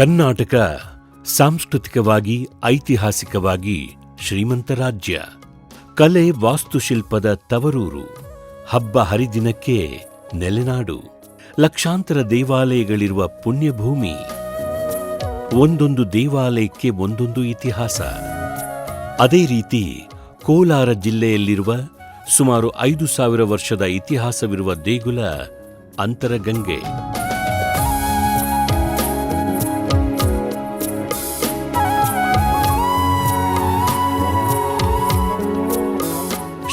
ಕರ್ನಾಟಕ ಸಾಂಸ್ಕೃತಿಕವಾಗಿ, ಐತಿಹಾಸಿಕವಾಗಿ ಶ್ರೀಮಂತ ರಾಜ್ಯ. ಕಲೆ ವಾಸ್ತುಶಿಲ್ಪದ ತವರೂರು. ಹಬ್ಬ ಹರಿದಿನಕ್ಕೆ ನೆಲೆನಾಡು. ಲಕ್ಷಾಂತರ ದೇವಾಲಯಗಳಿರುವ ಪುಣ್ಯಭೂಮಿ. ಒಂದೊಂದು ದೇವಾಲಯಕ್ಕೆ ಒಂದೊಂದು ಇತಿಹಾಸ. ಅದೇ ರೀತಿ ಕೋಲಾರ ಜಿಲ್ಲೆಯಲ್ಲಿರುವ ಸುಮಾರು ಐದು ಸಾವಿರ ವರ್ಷದ ಇತಿಹಾಸವಿರುವ ದೇಗುಲ ಅಂತರಗಂಗೆ.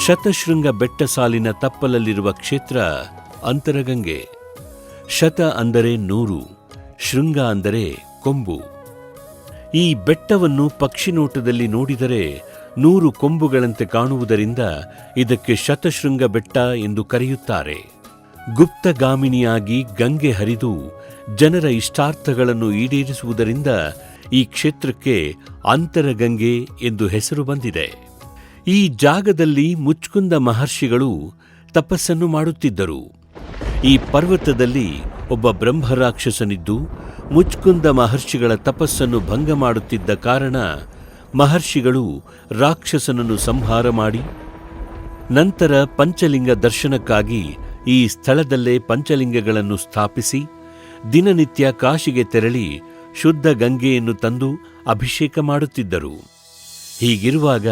ಶತಶೃಂಗ ಬೆಟ್ಟ ಸಾಲಿನ ತಪ್ಪಲಲ್ಲಿರುವ ಕ್ಷೇತ್ರ ಅಂತರಗಂಗೆ. ಶತ ಅಂದರೆ ನೂರು, ಶೃಂಗ ಅಂದರೆ ಕೊಂಬು. ಈ ಬೆಟ್ಟವನ್ನು ಪಕ್ಷಿ ನೋಟದಲ್ಲಿ ನೋಡಿದರೆ ನೂರು ಕೊಂಬುಗಳಂತೆ ಕಾಣುವುದರಿಂದ ಇದಕ್ಕೆ ಶತಶೃಂಗ ಬೆಟ್ಟ ಎಂದು ಕರೆಯುತ್ತಾರೆ. ಗುಪ್ತಗಾಮಿನಿಯಾಗಿ ಗಂಗೆ ಹರಿದು ಜನರ ಇಷ್ಟಾರ್ಥಗಳನ್ನು ಈಡೇರಿಸುವುದರಿಂದ ಈ ಕ್ಷೇತ್ರಕ್ಕೆ ಅಂತರಗಂಗೆ ಎಂದು ಹೆಸರು ಬಂದಿದೆ. ಈ ಜಾಗದಲ್ಲಿ ಮುಚ್ಕುಂದ ಮಹರ್ಷಿಗಳು ತಪಸ್ಸನ್ನು ಮಾಡುತ್ತಿದ್ದರು. ಈ ಪರ್ವತದಲ್ಲಿ ಒಬ್ಬ ಬ್ರಹ್ಮರಾಕ್ಷಸನಿದ್ದು ಮುಚ್ಕುಂದ ಮಹರ್ಷಿಗಳ ತಪಸ್ಸನ್ನು ಭಂಗ ಮಾಡುತ್ತಿದ್ದ ಕಾರಣ ಮಹರ್ಷಿಗಳು ರಾಕ್ಷಸನನ್ನು ಸಂಹಾರ ಮಾಡಿ, ನಂತರ ಪಂಚಲಿಂಗ ದರ್ಶನಕ್ಕಾಗಿ ಈ ಸ್ಥಳದಲ್ಲೇ ಪಂಚಲಿಂಗಗಳನ್ನು ಸ್ಥಾಪಿಸಿ, ದಿನನಿತ್ಯ ಕಾಶಿಗೆ ತೆರಳಿ ಶುದ್ಧ ಗಂಗೆಯನ್ನು ತಂದು ಅಭಿಷೇಕ ಮಾಡುತ್ತಿದ್ದರು. ಹೀಗಿರುವಾಗ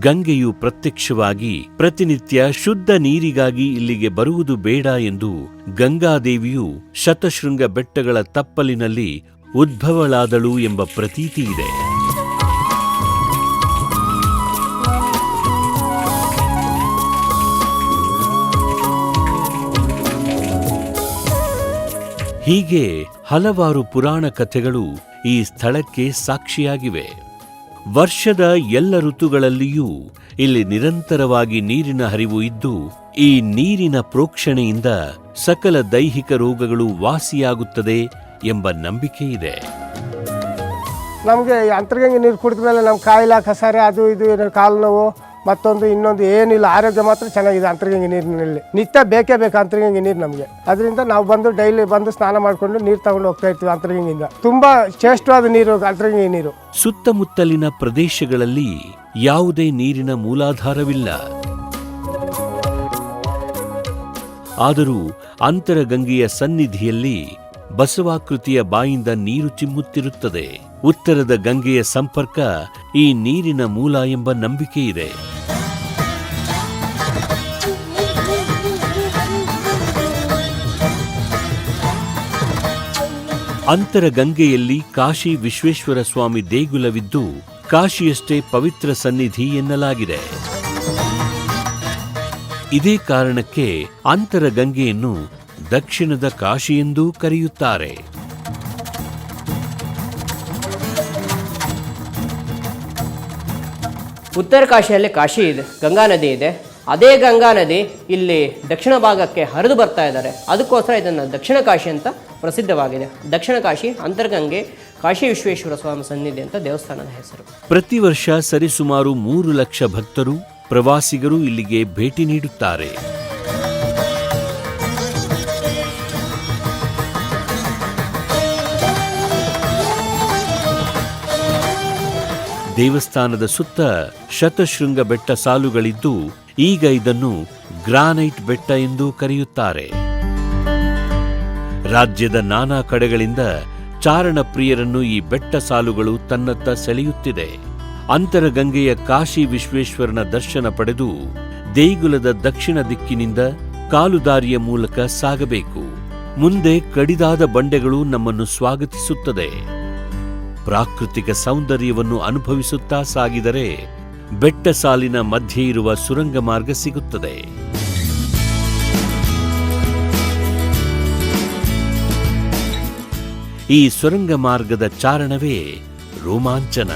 ಗಂಗೆಯು ಪ್ರತ್ಯಕ್ಷವಾಗಿ ಪ್ರತಿನಿತ್ಯ ಶುದ್ಧ ನೀರಿಗಾಗಿ ಇಲ್ಲಿಗೆ ಬರುವುದು ಬೇಡ ಎಂದು ಗಂಗಾದೇವಿಯು ಶತಶೃಂಗ ಬೆಟ್ಟಗಳ ತಪ್ಪಲಿನಲ್ಲಿ ಉದ್ಭವಳಾದಳು ಎಂಬ ಪ್ರತೀತಿ ಇದೆ. ಹೀಗೆ ಹಲವಾರು ಪುರಾಣ ಕಥೆಗಳು ಈ ಸ್ಥಳಕ್ಕೆ ಸಾಕ್ಷಿಯಾಗಿವೆ. ವರ್ಷದ ಎಲ್ಲ ಋತುಗಳಲ್ಲಿಯೂ ಇಲ್ಲಿ ನಿರಂತರವಾಗಿ ನೀರಿನ ಹರಿವು ಇದ್ದು, ಈ ನೀರಿನ ಪ್ರೋಕ್ಷಣೆಯಿಂದ ಸಕಲ ದೈಹಿಕ ರೋಗಗಳು ವಾಸಿಯಾಗುತ್ತದೆ ಎಂಬ ನಂಬಿಕೆ ಇದೆ. ನಮಗೆ ಅಂತರ್ಗಂಗೆ ನೀರು ಕುಡಿದ ಮೇಲೆ ನಮ್ಮ ಕಾಯಿಲೆ, ಕಸಾರೆ, ಅದು ಇದು ಕಾಲು ನೋವು ಮತ್ತೊಂದು ಇನ್ನೊಂದು ಏನಿಲ್ಲ, ಆರೋಗ್ಯ ಮಾತ್ರ ಚೆನ್ನಾಗಿದೆ ಅಂತರ್ಗಂಗೆ ನೀರಿನಲ್ಲಿ. ನಿತ್ಯ ಬೇಕೇ ಬೇಕು ಅಂತರ್ಗಂಗೆ ನೀರು ನಮಗೆ. ಅದರಿಂದ ನಾವು ಬಂದು ಡೈಲಿ ಬಂದು ಸ್ನಾನ ಮಾಡಿಕೊಂಡು ನೀರು ತಗೊಂಡು ಹೋಗ್ತಾ ಇರ್ತೀವಿ ಅಂತರ್ಗಂಗಿಂದ ತುಂಬ ಶ್ರೇಷ್ಠವಾದ ನೀರು ಅಂತರ್ಗಂಗೆ ನೀರು. ಸುತ್ತಮುತ್ತಲಿನ ಪ್ರದೇಶಗಳಲ್ಲಿ ಯಾವುದೇ ನೀರಿನ ಮೂಲಾಧಾರವಿಲ್ಲ. ಆದರೂ ಅಂತರಗಂಗೆಯ ಸನ್ನಿಧಿಯಲ್ಲಿ ಬಸವಾಕೃತಿಯ ಬಾಯಿಂದ ನೀರು ಚಿಮ್ಮುತ್ತಿರುತ್ತದೆ. ಉತ್ತರದ ಗಂಗೆಯ ಸಂಪರ್ಕ ಈ ನೀರಿನ ಮೂಲ ಎಂಬ ನಂಬಿಕೆ ಅಂತರಗಂಗೆಯಲ್ಲಿ ಕಾಶಿ ವಿಶ್ವೇಶ್ವರ ಸ್ವಾಮಿ ದೇಗುಲವಿದ್ದು ಕಾಶಿಯಷ್ಟೇ ಪವಿತ್ರ ಸನ್ನಿಧಿ ಎನ್ನಲಾಗಿದೆ. ಇದೇ ಕಾರಣಕ್ಕೆ ಅಂತರಗಂಗೆಯನ್ನು ದಕ್ಷಿಣದ ಕಾಶಿ ಎಂದೂ ಕರೆಯುತ್ತಾರೆ. ಉತ್ತರ ಕಾಶಿಯಲ್ಲಿ ಕಾಶಿ ಇದೆ, ಗಂಗಾ ನದಿ ಇದೆ. ಅದೇ ಗಂಗಾ ನದಿ ಇಲ್ಲಿ ದಕ್ಷಿಣ ಭಾಗಕ್ಕೆ ಹರಿದು ಬರ್ತಾ ಇದ್ದಾರೆ. ಅದಕ್ಕೋಸ್ಕರ ಇದನ್ನು ದಕ್ಷಿಣ ಕಾಶಿ ಅಂತ ಪ್ರಸಿದ್ಧವಾಗಿದೆ. ದಕ್ಷಿಣ ಕಾಶಿ, ಅಂತರ್ಗಂಗೆ, ಕಾಶಿ ವಿಶ್ವೇಶ್ವರ ಸ್ವಾಮಿ ಸನ್ನಿಧಿ ಅಂತ ದೇವಸ್ಥಾನದ ಹೆಸರು. ಪ್ರತಿ ವರ್ಷ ಸರಿಸುಮಾರು ಮೂರು ಲಕ್ಷ ಭಕ್ತರು, ಪ್ರವಾಸಿಗರು ಇಲ್ಲಿಗೆ ಭೇಟಿ ನೀಡುತ್ತಾರೆ. ದೇವಸ್ಥಾನದ ಸುತ್ತ ಶತಶೃಂಗ ಬೆಟ್ಟ ಸಾಲುಗಳಿದ್ದು, ಈಗ ಇದನ್ನು ಗ್ರಾನೈಟ್ ಬೆಟ್ಟ ಎಂದು ಕರೆಯುತ್ತಾರೆ. ರಾಜ್ಯದ ನಾನಾ ಕಡೆಗಳಿಂದ ಚಾರಣ ಪ್ರಿಯರನ್ನು ಈ ಬೆಟ್ಟ ಸಾಲುಗಳು ತನ್ನತ್ತ ಸೆಳೆಯುತ್ತಿದೆ. ಅಂತರಗಂಗೆಯ ಕಾಶಿ ವಿಶ್ವೇಶ್ವರನ ದರ್ಶನ ಪಡೆದು ದೇಗುಲದ ದಕ್ಷಿಣ ದಿಕ್ಕಿನಿಂದ ಕಾಲುದಾರಿಯ ಮೂಲಕ ಸಾಗಬೇಕು. ಮುಂದೆ ಕಡಿದಾದ ಬಂಡೆಗಳು ನಮ್ಮನ್ನು ಸ್ವಾಗತಿಸುತ್ತದೆ. ಪ್ರಾಕೃತಿಕ ಸೌಂದರ್ಯವನ್ನು ಅನುಭವಿಸುತ್ತಾ ಸಾಗಿದರೆ ಬೆಟ್ಟ ಸಾಲಿನ ಮಧ್ಯೆ ಇರುವ ಸುರಂಗ ಮಾರ್ಗ ಸಿಗುತ್ತದೆ. ಈ ಸುರಂಗ ಮಾರ್ಗದ ಚಾರಣವೇ ರೋಮಾಂಚನ.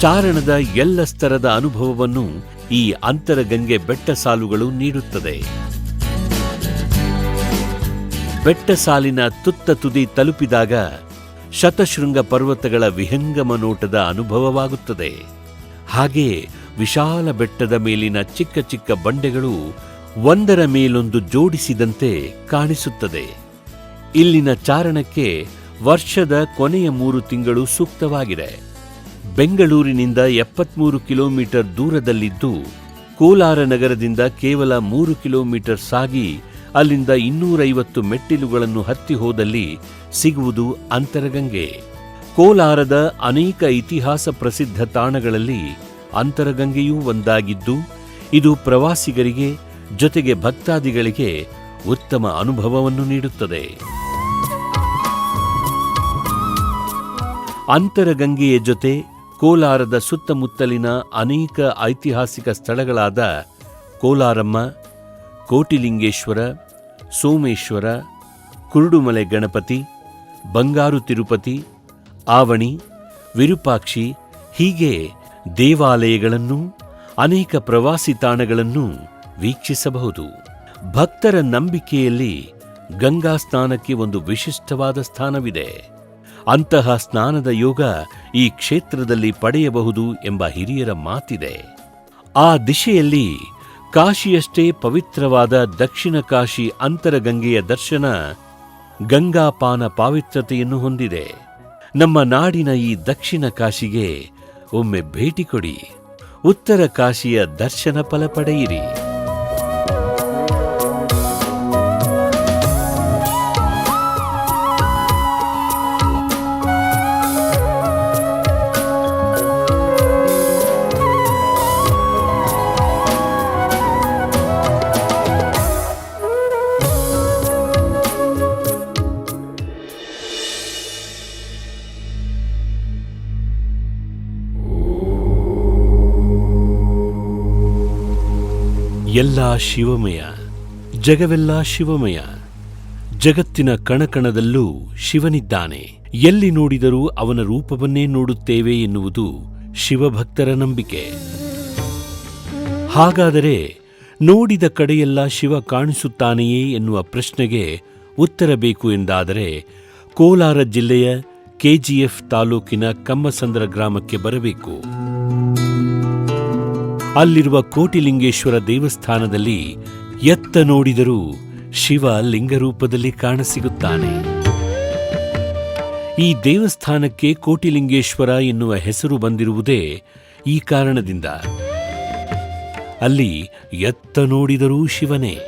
ಚಾರಣದ ಎಲ್ಲ ಸ್ತರದ ಅನುಭವವನ್ನು ಈ ಅಂತರಗಂಗೆ ಬೆಟ್ಟ ಸಾಲುಗಳು ನೀಡುತ್ತದೆ. ಬೆಟ್ಟ ಸಾಲಿನ ತುತ್ತ ತುದಿ ತಲುಪಿದಾಗ ಶತಶೃಂಗ ಪರ್ವತಗಳ ವಿಹಂಗಮ ನೋಟದ ಅನುಭವವಾಗುತ್ತದೆ. ಹಾಗೆ ವಿಶಾಲ ಬೆಟ್ಟದ ಮೇಲಿನ ಚಿಕ್ಕ ಚಿಕ್ಕ ಬಂಡೆಗಳು ಒಂದರ ಮೇಲೊಂದು ಜೋಡಿಸಿದಂತೆ ಕಾಣಿಸುತ್ತದೆ. ಇಲ್ಲಿನ ಚಾರಣಕ್ಕೆ ವರ್ಷದ ಕೊನೆಯ ಮೂರು ತಿಂಗಳು ಸೂಕ್ತವಾಗಿದೆ. ಬೆಂಗಳೂರಿನಿಂದ ಎಪ್ಪತ್ಮೂರು ಕಿಲೋಮೀಟರ್ ದೂರದಲ್ಲಿದ್ದು, ಕೋಲಾರ ನಗರದಿಂದ ಕೇವಲ ಮೂರು ಕಿಲೋಮೀಟರ್ ಸಾಗಿ ಅಲ್ಲಿಂದ ಇನ್ನೂರೈವತ್ತು ಮೆಟ್ಟಿಲುಗಳನ್ನು ಹತ್ತಿ ಹೋದಲ್ಲಿ ಸಿಗುವುದು ಅಂತರಗಂಗೆ. ಕೋಲಾರದ ಅನೇಕ ಇತಿಹಾಸ ಪ್ರಸಿದ್ಧ ತಾಣಗಳಲ್ಲಿ ಅಂತರಗಂಗೆಯೂ ಒಂದಾಗಿದ್ದು, ಇದು ಪ್ರವಾಸಿಗರಿಗೆ, ಜೊತೆಗೆ ಭಕ್ತಾದಿಗಳಿಗೆ ಉತ್ತಮ ಅನುಭವವನ್ನು ನೀಡುತ್ತದೆ. ಅಂತರಗಂಗೆಯ ಜೊತೆ ಕೋಲಾರದ ಸುತ್ತಮುತ್ತಲಿನ ಅನೇಕ ಐತಿಹಾಸಿಕ ಸ್ಥಳಗಳಾದ ಕೋಲಾರಮ್ಮ, ಕೋಟಿಲಿಂಗೇಶ್ವರ, ಸೋಮೇಶ್ವರ, ಕುರುಡುಮಲೆ ಗಣಪತಿ, ಬಂಗಾರು ತಿರುಪತಿ, ಆವಣಿ, ವಿರೂಪಾಕ್ಷಿ ಹೀಗೆ ದೇವಾಲಯಗಳನ್ನು ಅನೇಕ ಪ್ರವಾಸಿ ತಾಣಗಳನ್ನು ವೀಕ್ಷಿಸಬಹುದು. ಭಕ್ತರ ನಂಬಿಕೆಯಲ್ಲಿ ಗಂಗಾ ಸ್ನಾನಕ್ಕೆ ಒಂದು ವಿಶಿಷ್ಟವಾದ ಸ್ಥಾನವಿದೆ. ಅಂತಹ ಸ್ನಾನದ ಯೋಗ ಈ ಕ್ಷೇತ್ರದಲ್ಲಿ ಪಡೆಯಬಹುದು ಎಂಬ ಹಿರಿಯರ ಮಾತಿದೆ. ಆ ದಿಶೆಯಲ್ಲಿ ಕಾಶಿಯಷ್ಟೇ ಪವಿತ್ರವಾದ ದಕ್ಷಿಣ ಕಾಶಿ ಅಂತರಗಂಗೆಯ ದರ್ಶನ ಗಂಗಾಪಾನ ಪಾವಿತ್ರತೆಯನ್ನು ಹೊಂದಿದೆ. ನಮ್ಮ ನಾಡಿನ ಈ ದಕ್ಷಿಣ ಕಾಶಿಗೆ ಒಮ್ಮೆ ಭೇಟಿ ಕೊಡಿ. ಉತ್ತರ ಕಾಶಿಯ ದರ್ಶನ ಫಲ ಪಡೆಯಿರಿ. ಎಲ್ಲ ಶಿವಮಯ, ಜಗವೆಲ್ಲ ಶಿವಮಯ, ಜಗತ್ತಿನ ಕಣಕಣದಲ್ಲೂ ಶಿವನಿದ್ದಾನೆ. ಎಲ್ಲಿ ನೋಡಿದರೂ ಅವನ ರೂಪವನ್ನೇ ನೋಡುತ್ತೇವೆ ಎನ್ನುವುದು ಶಿವಭಕ್ತರ ನಂಬಿಕೆ. ಹಾಗಾದರೆ ನೋಡಿದ ಕಡೆಯೆಲ್ಲ ಶಿವ ಕಾಣಿಸುತ್ತಾನೆಯೇ ಎನ್ನುವ ಪ್ರಶ್ನೆಗೆ ಉತ್ತರ ಬೇಕು ಎಂದಾದರೆ ಕೋಲಾರ ಜಿಲ್ಲೆಯ ಕೆಜಿಎಫ್ ತಾಲೂಕಿನ ಕಮ್ಮಸಂದ್ರ ಗ್ರಾಮಕ್ಕೆ ಬರಬೇಕು. ಅಲ್ಲಿರುವ ಕೋಟಿಲಿಂಗೇಶ್ವರ ದೇವಸ್ಥಾನದಲ್ಲಿ ಎತ್ತ ನೋಡಿದರೂ ಶಿವ ಲಿಂಗರೂಪದಲ್ಲಿ ಕಾಣಸಿಗುತ್ತಾನೆ. ಈ ದೇವಸ್ಥಾನಕ್ಕೆ ಕೋಟಿಲಿಂಗೇಶ್ವರ ಎನ್ನುವ ಹೆಸರು ಬಂದಿರುವುದೇ ಈ ಕಾರಣದಿಂದ. ಅಲ್ಲಿ ಎತ್ತ ನೋಡಿದರೂ ಶಿವನೇ.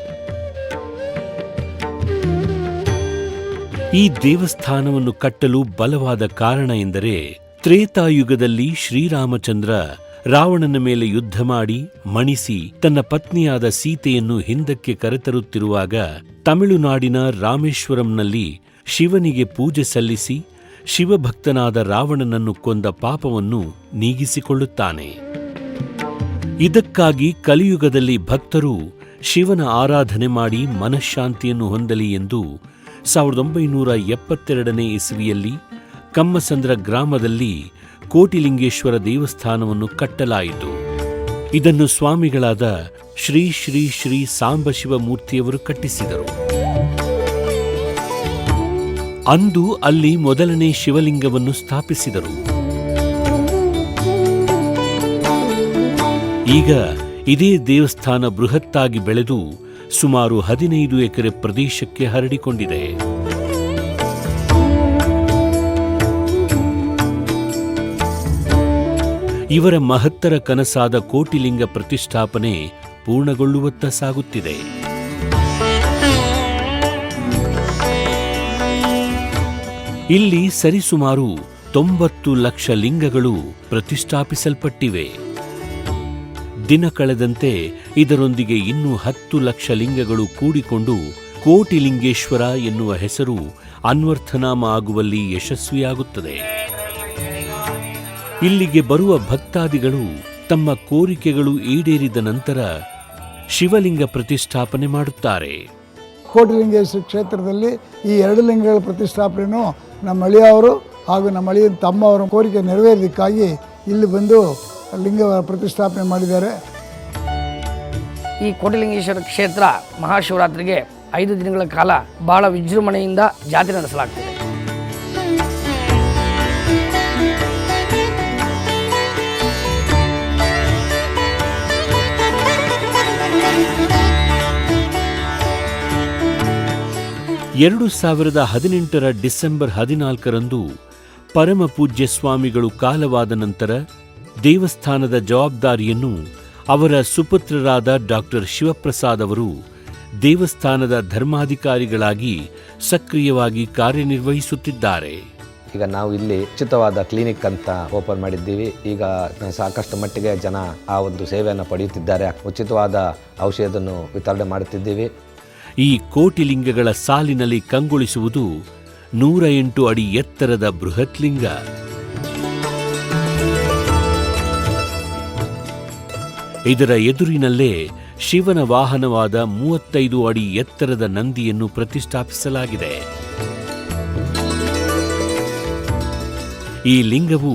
ಈ ದೇವಸ್ಥಾನವನ್ನು ಕಟ್ಟಲು ಬಲವಾದ ಕಾರಣ ಎಂದರೆ ತ್ರೇತಾಯುಗದಲ್ಲಿ ಶ್ರೀರಾಮಚಂದ್ರ ರಾವಣನ ಮೇಲೆ ಯುದ್ಧ ಮಾಡಿ, ಮಣಿಸಿ, ತನ್ನ ಪತ್ನಿಯಾದ ಸೀತೆಯನ್ನು ಹಿಂದಕ್ಕೆ ಕರೆತರುತ್ತಿರುವಾಗ ತಮಿಳುನಾಡಿನ ರಾಮೇಶ್ವರಂನಲ್ಲಿ ಶಿವನಿಗೆ ಪೂಜೆ ಸಲ್ಲಿಸಿ, ಶಿವಭಕ್ತನಾದ ರಾವಣನನ್ನು ಕೊಂದ ಪಾಪವನ್ನು ನೀಗಿಸಿಕೊಳ್ಳುತ್ತಾನೆ. ಇದಕ್ಕಾಗಿ ಕಲಿಯುಗದಲ್ಲಿ ಭಕ್ತರು ಶಿವನ ಆರಾಧನೆ ಮಾಡಿ ಮನಃಶಾಂತಿಯನ್ನು ಹೊಂದಲಿ ಎಂದು ಸಾವಿರದ ಒಂಬೈನೂರ ಎಪ್ಪತ್ತೆರಡನೇ ಇಸವಿಯಲ್ಲಿ ಕಮ್ಮಸಂದ್ರ ಗ್ರಾಮದಲ್ಲಿ ಕೋಟಿಲಿಂಗೇಶ್ವರ ದೇವಸ್ಥಾನವನ್ನು ಕಟ್ಟಲಾಯಿತು. ಇದನ್ನು ಸ್ವಾಮಿಗಳಾದ ಶ್ರೀ ಶ್ರೀ ಶ್ರೀ ಸಾಂಬಶಿವ ಮೂರ್ತಿಯವರು ಕಟ್ಟಿಸಿದರು. ಅಂದು ಅಲ್ಲಿ ಮೊದಲನೇ ಶಿವಲಿಂಗವನ್ನು ಸ್ಥಾಪಿಸಿದರು. ಈಗ ಇದೇ ದೇವಸ್ಥಾನ ಬೃಹತ್ತಾಗಿ ಬೆಳೆದು ಸುಮಾರು ಹದಿನೈದು ಎಕರೆ ಪ್ರದೇಶಕ್ಕೆ ಹರಡಿಕೊಂಡಿದೆ. ಇವರ ಮಹತ್ತರ ಕನಸಾದ ಕೋಟಿಲಿಂಗ ಪ್ರತಿಷ್ಠಾಪನೆ ಪೂರ್ಣಗೊಳ್ಳುವತ್ತ ಸಾಗುತ್ತಿದೆ. ಇಲ್ಲಿ ಸರಿಸುಮಾರು ತೊಂಬತ್ತು ಲಕ್ಷ ಲಿಂಗಗಳು ಪ್ರತಿಷ್ಠಾಪಿಸಲ್ಪಟ್ಟಿವೆ. ದಿನ ಕಳೆದಂತೆ ಇದರೊಂದಿಗೆ ಇನ್ನೂ ಹತ್ತು ಲಕ್ಷ ಲಿಂಗಗಳು ಕೂಡಿಕೊಂಡು ಕೋಟಿಲಿಂಗೇಶ್ವರ ಎನ್ನುವ ಹೆಸರು ಅನ್ವರ್ಥನಾಮ ಆಗುವಲ್ಲಿ ಯಶಸ್ವಿಯಾಗುತ್ತದೆ. ಇಲ್ಲಿಗೆ ಬರುವ ಭಕ್ತಾದಿಗಳು ತಮ್ಮ ಕೋರಿಕೆಗಳು ಈಡೇರಿದ ನಂತರ ಶಿವಲಿಂಗ ಪ್ರತಿಷ್ಠಾಪನೆ ಮಾಡುತ್ತಾರೆ. ಕೋಟಿಲಿಂಗೇಶ್ವರ ಕ್ಷೇತ್ರದಲ್ಲಿ ಈ ಎರಡು ಲಿಂಗಗಳ ಪ್ರತಿಷ್ಠಾಪನೆಯನ್ನು ನಮ್ಮ ಅಳಿಯವರು ಹಾಗೂ ನಮ್ಮ ಅಳಿಯನ ತಮ್ಮವರ ಕೋರಿಕೆ ನೆರವೇರೋದಕ್ಕಾಗಿ ಇಲ್ಲಿ ಬಂದು ಲಿಂಗ ಪ್ರತಿಷ್ಠಾಪನೆ ಮಾಡಿದ್ದಾರೆ. ಈ ಕೋಟಿಲಿಂಗೇಶ್ವರ ಕ್ಷೇತ್ರ ಮಹಾಶಿವರಾತ್ರಿಗೆ ಐದು ದಿನಗಳ ಕಾಲ ಬಹಳ ವಿಜೃಂಭಣೆಯಿಂದ ಜಾತ್ರೆ ನಡೆಸಲಾಗ್ತದೆ. ಎರಡು ಸಾವಿರದ ಹದಿನೆಂಟರ ಡಿಸೆಂಬರ್ ಹದಿನಾಲ್ಕರಂದು ಪರಮ ಪೂಜ್ಯ ಸ್ವಾಮಿಗಳು ಕಾಲವಾದ ನಂತರ ದೇವಸ್ಥಾನದ ಜವಾಬ್ದಾರಿಯನ್ನು ಅವರ ಸುಪುತ್ರರಾದ ಡಾಕ್ಟರ್ ಶಿವಪ್ರಸಾದ್ ಅವರು ದೇವಸ್ಥಾನದ ಧರ್ಮಾಧಿಕಾರಿಗಳಾಗಿ ಸಕ್ರಿಯವಾಗಿ ಕಾರ್ಯನಿರ್ವಹಿಸುತ್ತಿದ್ದಾರೆ. ಈಗ ನಾವು ಇಲ್ಲಿ ಉಚಿತವಾದ ಕ್ಲಿನಿಕ್ ಅಂತ ಓಪನ್ ಮಾಡಿದ್ದೀವಿ. ಈಗ ಸಾಕಷ್ಟು ಮಟ್ಟಿಗೆ ಜನ ಆ ಒಂದು ಸೇವೆಯನ್ನು ಪಡೆಯುತ್ತಿದ್ದಾರೆ. ಉಚಿತವಾದ ಔಷಧವನ್ನು ವಿತರಣೆ ಮಾಡುತ್ತಿದ್ದೀವಿ. ಈ ಕೋಟಿಲಿಂಗಗಳ ಸಾಲಿನಲ್ಲಿ ಕಂಗೊಳಿಸುವುದು ನೂರ ಎಂಟು ಅಡಿ ಎತ್ತರದ ಬೃಹತ್ ಲಿಂಗ ಇದರ ಎದುರಿನಲ್ಲೇ ಶಿವನ ವಾಹನವಾದ ಮೂವತ್ತೈದು ಅಡಿ ಎತ್ತರದ ನಂದಿಯನ್ನು ಪ್ರತಿಷ್ಠಾಪಿಸಲಾಗಿದೆ. ಈ ಲಿಂಗವು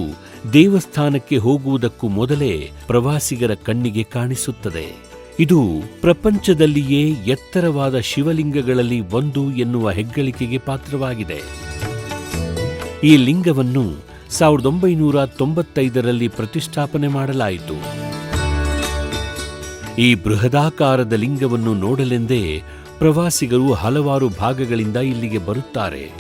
ದೇವಸ್ಥಾನಕ್ಕೆ ಹೋಗುವುದಕ್ಕೂ ಮೊದಲೇ ಪ್ರವಾಸಿಗರ ಕಣ್ಣಿಗೆ ಕಾಣಿಸುತ್ತದೆ. ಇದು ಪ್ರಪಂಚದಲ್ಲಿಯೇ ಎತ್ತರವಾದ ಶಿವಲಿಂಗಗಳಲ್ಲಿ ಒಂದು ಎನ್ನುವ ಹೆಗ್ಗಳಿಕೆಗೆ ಪಾತ್ರವಾಗಿದೆ. ಈ ಲಿಂಗವನ್ನು ಸಾವಿರದ ಒಂಬೈನೂರ ತೊಂಬತ್ತೈದರಲ್ಲಿ ಪ್ರತಿಷ್ಠಾಪನೆ ಮಾಡಲಾಯಿತು. ಈ ಬೃಹದಾಕಾರದ ಲಿಂಗವನ್ನು ನೋಡಲೆಂದೇ ಪ್ರವಾಸಿಗರು ಹಲವಾರು ಭಾಗಗಳಿಂದ ಇಲ್ಲಿಗೆ ಬರುತ್ತಾರೆ.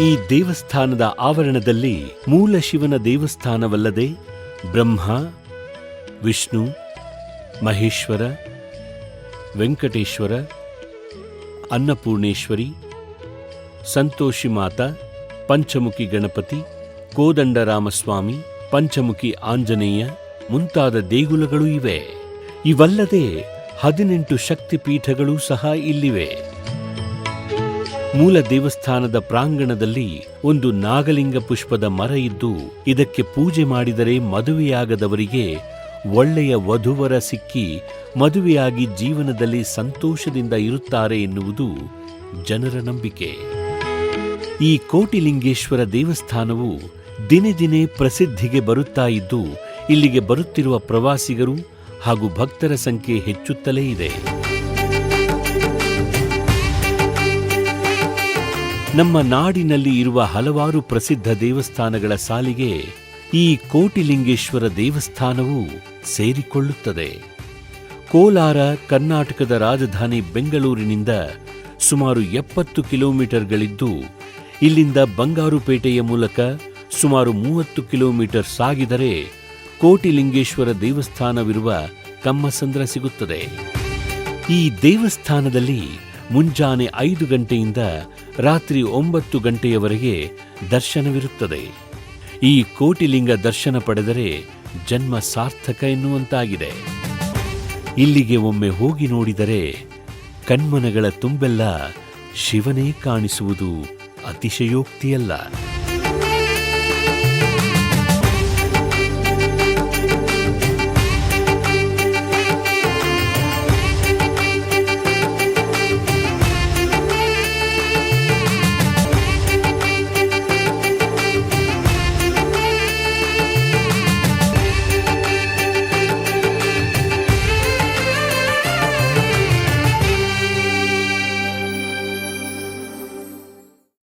ಈ ದೇವಸ್ಥಾನದ ಆವರಣದಲ್ಲಿ ಮೂಲ ಶಿವನ ದೇವಸ್ಥಾನವಲ್ಲದೆ ಬ್ರಹ್ಮ, ವಿಷ್ಣು, ಮಹೇಶ್ವರ, ವೆಂಕಟೇಶ್ವರ, ಅನ್ನಪೂರ್ಣೇಶ್ವರಿ, ಸಂತೋಷಿ ಮಾತಾ, ಪಂಚಮುಖಿ ಗಣಪತಿ, ಕೋದಂಡರಾಮಸ್ವಾಮಿ, ಪಂಚಮುಖಿ ಆಂಜನೇಯ ಮುಂತಾದ ದೇಗುಲಗಳು ಇವೆ. ಇವಲ್ಲದೆ ಹದಿನೆಂಟು ಶಕ್ತಿಪೀಠಗಳೂ ಸಹ ಇಲ್ಲಿವೆ. ಮೂಲ ದೇವಸ್ಥಾನದ ಪ್ರಾಂಗಣದಲ್ಲಿ ಒಂದು ನಾಗಲಿಂಗ ಪುಷ್ಪದ ಮರ ಇದ್ದು, ಇದಕ್ಕೆ ಪೂಜೆ ಮಾಡಿದರೆ ಮದುವೆಯಾಗದವರಿಗೆ ಒಳ್ಳೆಯ ವಧುವರ ಸಿಕ್ಕಿ ಮದುವೆಯಾಗಿ ಜೀವನದಲ್ಲಿ ಸಂತೋಷದಿಂದ ಇರುತ್ತಾರೆ ಎನ್ನುವುದು ಜನರ ನಂಬಿಕೆ. ಈ ಕೋಟಿಲಿಂಗೇಶ್ವರ ದೇವಸ್ಥಾನವು ದಿನೇ ದಿನೇ ಪ್ರಸಿದ್ಧಿಗೆ ಬರುತ್ತಾ ಇದ್ದು, ಇಲ್ಲಿಗೆ ಬರುತ್ತಿರುವ ಪ್ರವಾಸಿಗರು ಹಾಗೂ ಭಕ್ತರ ಸಂಖ್ಯೆ ಹೆಚ್ಚುತ್ತಲೇ ಇದೆ. ನಮ್ಮ ನಾಡಿನಲ್ಲಿ ಇರುವ ಹಲವಾರು ಪ್ರಸಿದ್ಧ ದೇವಸ್ಥಾನಗಳ ಸಾಲಿಗೆ ಈ ಕೋಟಿಲಿಂಗೇಶ್ವರ ದೇವಸ್ಥಾನವು ಸೇರಿಕೊಳ್ಳುತ್ತದೆ. ಕೋಲಾರ, ಕರ್ನಾಟಕದ ರಾಜಧಾನಿ ಬೆಂಗಳೂರಿನಿಂದ ಸುಮಾರು ಎಪ್ಪತ್ತು ಕಿಲೋಮೀಟರ್ಗಳಿದ್ದು, ಇಲ್ಲಿಂದ ಬಂಗಾರುಪೇಟೆಯ ಮೂಲಕ ಸುಮಾರು ಮೂವತ್ತು ಕಿಲೋಮೀಟರ್ ಸಾಗಿದರೆ ಕೋಟಿಲಿಂಗೇಶ್ವರ ದೇವಸ್ಥಾನವಿರುವ ಕಮ್ಮಸಂದ್ರ ಸಿಗುತ್ತದೆ. ಈ ದೇವಸ್ಥಾನದಲ್ಲಿ ಮುಂಜಾನೆ ಐದು ಗಂಟೆಯಿಂದ ರಾತ್ರಿ ಒಂಬತ್ತು ಗಂಟೆಯವರೆಗೆ ದರ್ಶನವಿರುತ್ತದೆ. ಈ ಕೋಟಿಲಿಂಗ ದರ್ಶನ ಪಡೆದರೆ ಜನ್ಮ ಸಾರ್ಥಕ ಎನ್ನುವಂತಾಗಿದೆ. ಇಲ್ಲಿಗೆ ಒಮ್ಮೆ ಹೋಗಿ ನೋಡಿದರೆ ಕಣ್ಮನಗಳ ತುಂಬೆಲ್ಲ ಶಿವನೇ ಕಾಣಿಸುವುದು ಅತಿಶಯೋಕ್ತಿಯಲ್ಲ.